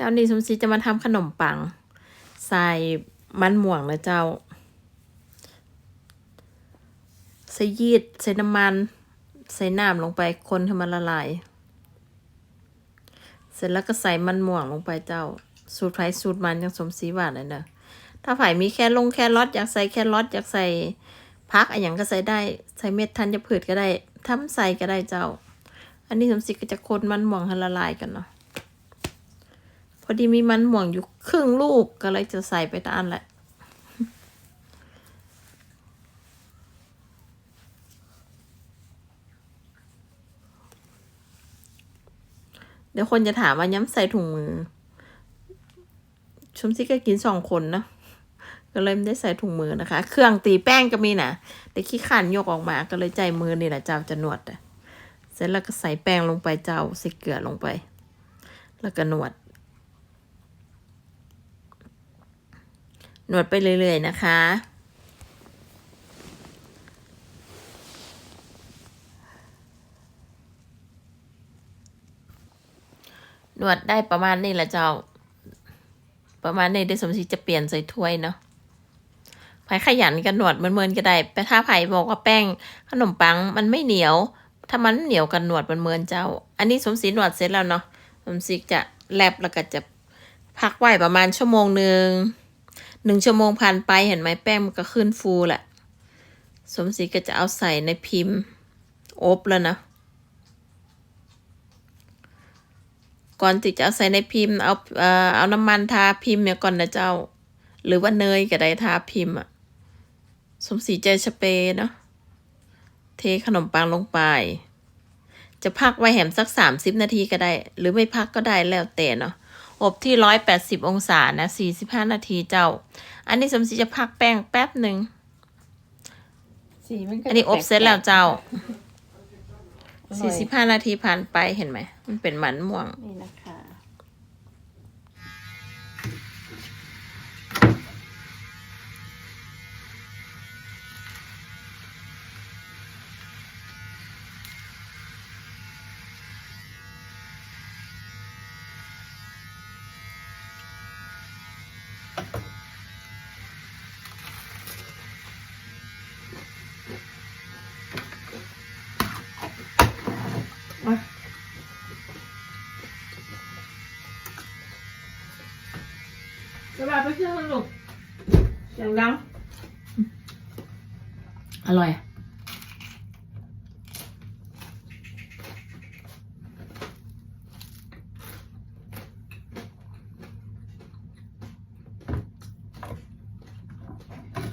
เจ้านี่สมศรีจะมาทำขนมปัง ใส่มันม่วงนะเจ้าใส่ยีสต์ใส่น้ำมัน ใส่น้ำลงไปคนให้มันละลาย เสร็จแล้วก็ใส่มันม่วงลงไปเจ้า สูตรไผ่สูตรมันยังสมศรีหวานเลยเนอะถ้าไผ่มีแค่ลงแค่รอทอยากใส่แค่รอทอยากใส่พักอะไรอย่างก็ใส่ได้ ใส่เม็ดทันจะผืดก็ได้ทำใส่ก็ได้เจ้า อันนี้สมศรีก็จะคนมันม่วงให้ละลายกันเนาะ อดีมีมันม่วงอยู่ครึ่งลูกก็เลยจะใส่ไปตอันแหละเดี๋ยวคนจะถามว่าย้ำใส่ถุงมือ ชมซี่ก็กินสองคนนะก็เลยไม่ได้ใส่ถุงมือนะคะ เครื่องตีแป้งก็มีนะแต่ขี้ขันยกออกมาก็เลยใจมือนี่แหละเจ้าจะนวดอะเสร็จแล้วก็ใส่แป้งลงไปเจ้าใส่เกลือลงไป แล้วก็นวด นวดไปเรื่อย ๆ นะคะ นวดได้ประมาณนี้แหละเจ้า ประมาณนี้เดี๋ยวสมศรีจะเปลี่ยนใส่ถ้วยเนาะไผ่ขยันกันหนวดเมินๆก็ได้แต่ถ้าไผ่บอกว่าแป้งขนมปังมันไม่เหนียว ถ้ามันเหนียวกันหนวดเมินๆเจ้า อันนี้สมศรีหนวดเสร็จแล้วเนาะสมศรีจะแลบแล้วก็จะพักไว้ประมาณชั่วโมงหนึ่ง หนึ่งชั่วโมงผ่านไปเห็นไหมแป้งมันก็ขึ้นฟูแหละ สมศรีก็จะเอาใส่ในพิมพ์อบแล้วนะ ก่อนที่จะเอาใส่ในพิมพ์เอาเอาน้ำมันทาพิมพ์เนี่ยก่อนนะเจ้า หรือว่าเนยก็ได้ทาพิมพ์อะสมศรีใจสเปรย์เนาะเทขนมปังลงไปจะพักไว้แหมสักสามสิบนาทีก็ได้ หรือไม่พักก็ได้แล้วแต่เนาะ อบที่ร้อยแปดสิบองศานะสี่สิบห้านาทีเจ้า อันนี้สมศรีจะพักแป้งแป๊บหนึ่งสีมันก็อันนี้อบเสร็จแล้วเจ้าอร่สี่อยสิบห้านาทีผ่านไปเห็นไหม มันเป็นหมันม่วง นี่นะคะ สบายไปเชื่อมลูกเสียงดังอร่อยอ